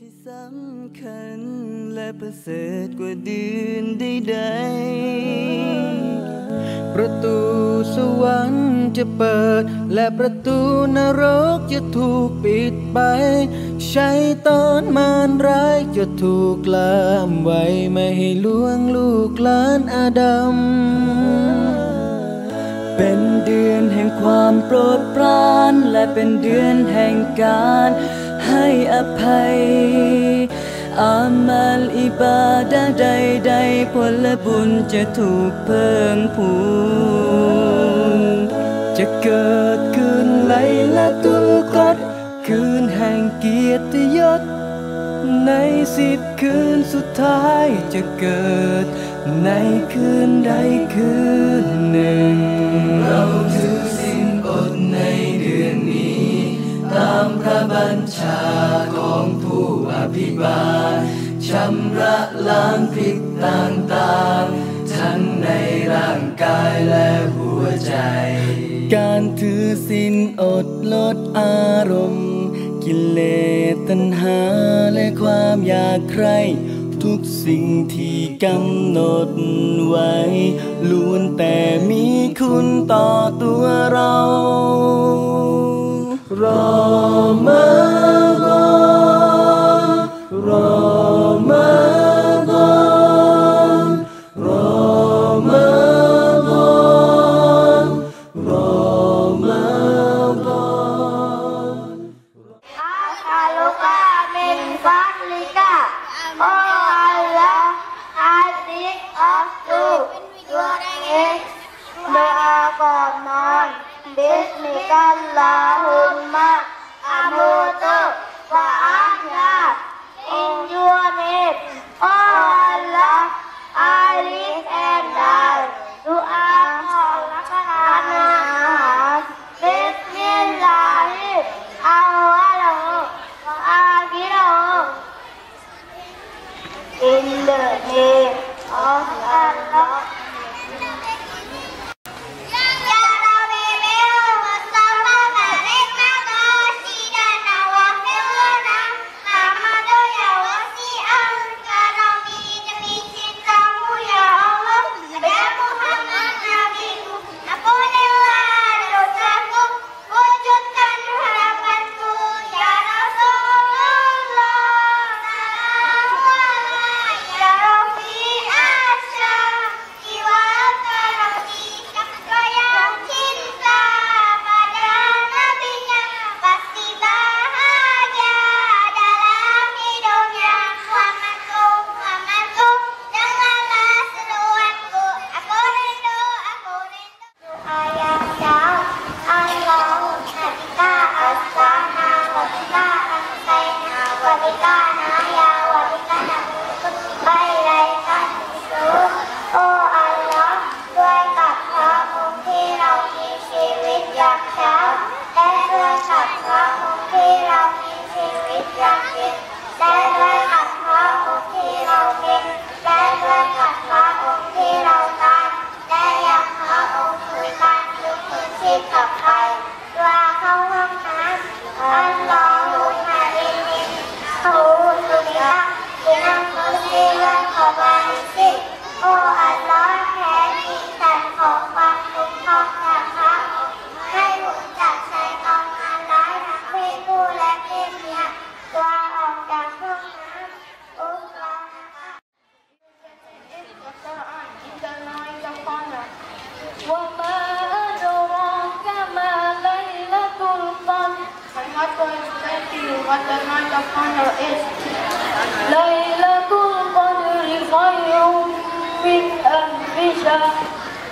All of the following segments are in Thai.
ที่สำคัญและประเสริฐกว่าเดือนใดๆประตูสวรรค์จะเปิด และประตูนรกจะถูกปิดไป ใช้ตอนมารร้ายจะถูกลามไว้ไม่ให้ลวงลูกหลานอาดัม เป็นเดือนแห่งความโปรดปราน และเป็นเดือนแห่งการ ให้อภัย อามัลอิบาดะใดๆผลบุญจะถูกเพิ่มพูน จะเกิดขึ้นไลละตุลกอดคืนแห่งเกียรติยศ ในสิบคืนสุดท้ายจะเกิด ในคืนใดคืนหนึ่ง เราถือ ตามพระบัญชาของผู้อภิบาลชำระล้างผิดต่างๆ ทั้งในร่างกายและหัวใจ การถือสินอดลดอารมณ์ กิเลสตัณหาและความอยากใครทุกสิ่งที่กำหนดไว้ ล้วนแต่มีคุณต่อตัวเรา รอ Allahumma amutu ألف شهر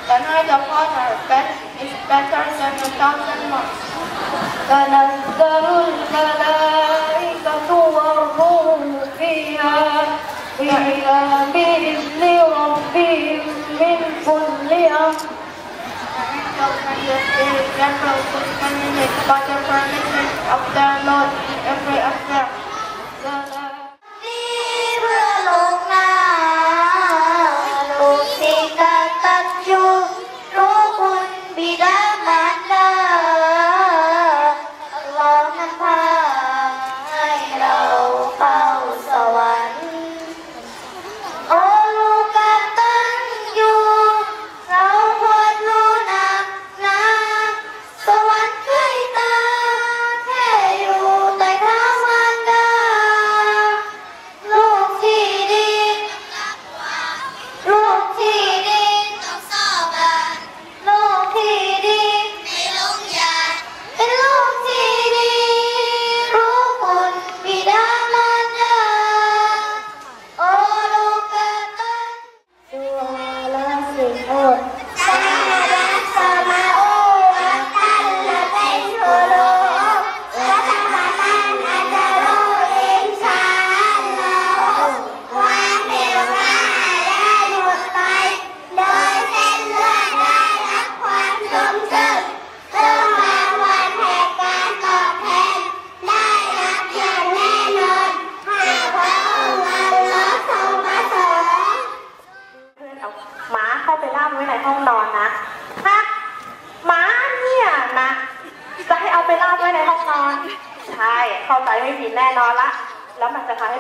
The night of honor bet- is better than a thousand months. تنزل الملائكة والروح فيها فيها بإذن ربهم من كل أمر The angels and the spirit general suspended by the permission of their Lord in every affair. All right.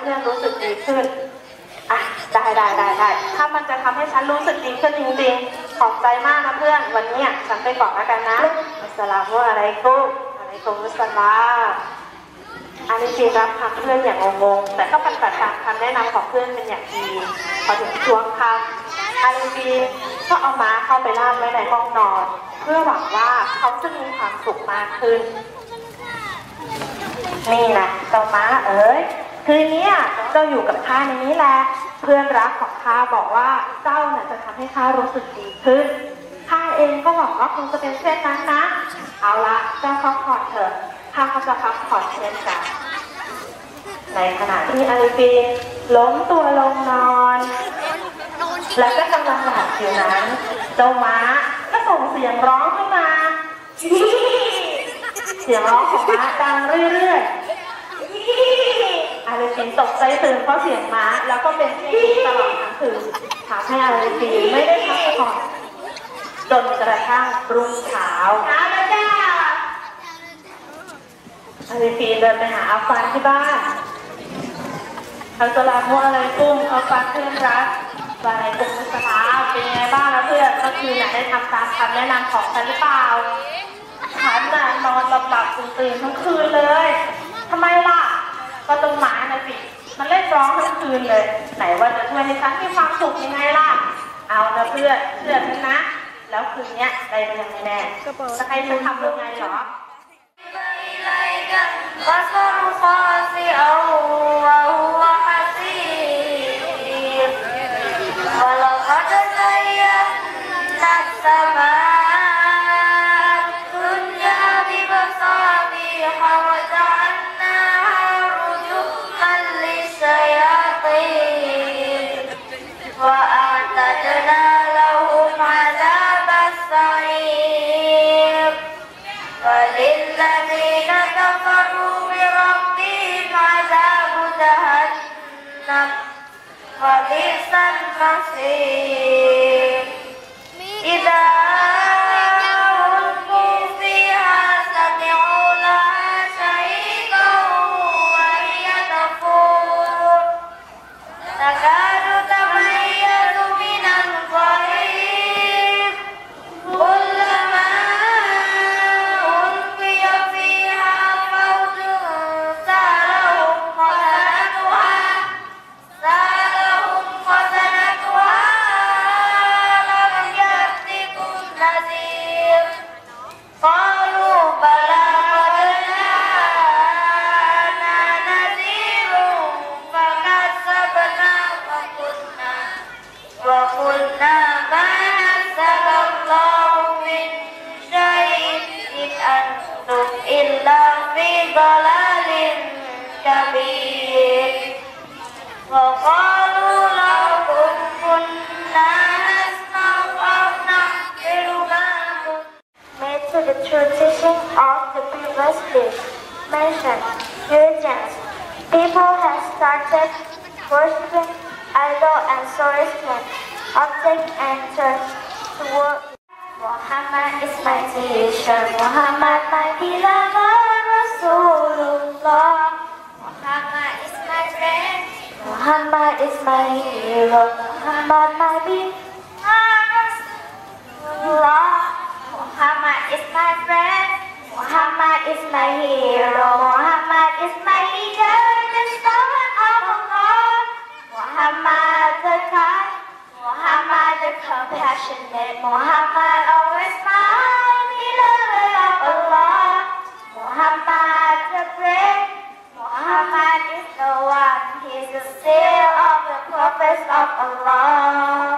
เพื่อนรู้สึกดีขึ้นอะได้ได้ได้ได้ถ้ามันจะทำให้ฉันรู้สึกดีขึ้นจริงๆ ขอบใจมากนะเพื่อน วันนี้ฉันไปก่อนแล้วกันนะอัสลามุอะลัยกุอะลัยกุมุสลาอันนี้จริงรับคำเพื่อนอย่างงงๆแต่ก็ปฏิบัติตามคำแนะนำของเพื่อนเป็นอย่างดี พอถึงช่วงคำอันนี้ก็เอาม้าเข้าไปล่ามไว้ในห้องนอน เพื่อหวังว่าเขาจะมีความสุขมากขึ้น นี่แหละเจ้าม้าเอ๋ คืนนี้เจ้าอยู่กับข้าในนี้แหละ เพื่อนรักของข้าบอกว่าเจ้าน่ยจะทำให้ข้ารู้สึกดีขึ้น ข้าเองก็หวังว่าคงจะเป็นเช่นนั้นนะ เอาละเจ้าพักผ่อนเถอะข้าก็จะพักผ่อนเช่นกัน ในขณะที่อาริฟีล้มตัวลงนอน และก็กำลังหลับอยู่นั้นเจ้าม้าก็ส่งเสียงร้องขึ้นมา เสียงร้องของม้าดังเรื่อยๆ อาริฟินตกใจตื่นเพราะเสียงม้า แล้วก็เป็นเช่ตลอดทั้งคืนทำให้อาริฟินไม่ได้พักผ่อนจนกระทั่งรุ่งเช้าวอาริฟินเดินไปหาอาฟันที่บ้านอัสสลามุอะลัยกุมอาฟันเพื่อนรักวะอะลัยกุมมุสลาเป็นไงบ้างนะเพื่อนเมื่อคืนน่ะได้ทำตามคำแนะนำของฉันหรือเปล่าฉันน่ะนอนหลับหลับตื่นตื่นทั้งคืนเลยทำไมล่ะ ก็ต้นไม้นะสิ มันเล่นร้องทั้งคืนเลย ไหนว่าจะช่วยให้ฉันมีความสุขยังไงล่ะ เอานะเพื่อนเชื่อฉันนะ แล้วคืนเนี้ยได้ไปยังไงแน่จะให้ฉันทำยังไงเหรอ café. Started worshipping idol and sourcement, object and church to work. Muhammad is my teacher, Muhammad my beloved Rasulullah. Muhammad is my friend, Muhammad is my hero, Muhammad my beloved Rasulullah. Muhammad is my friend. Muhammad is my hero. Always beloved of Allah. Muhammad the. Muhammad is one. He's the seal of the prophets of Allah.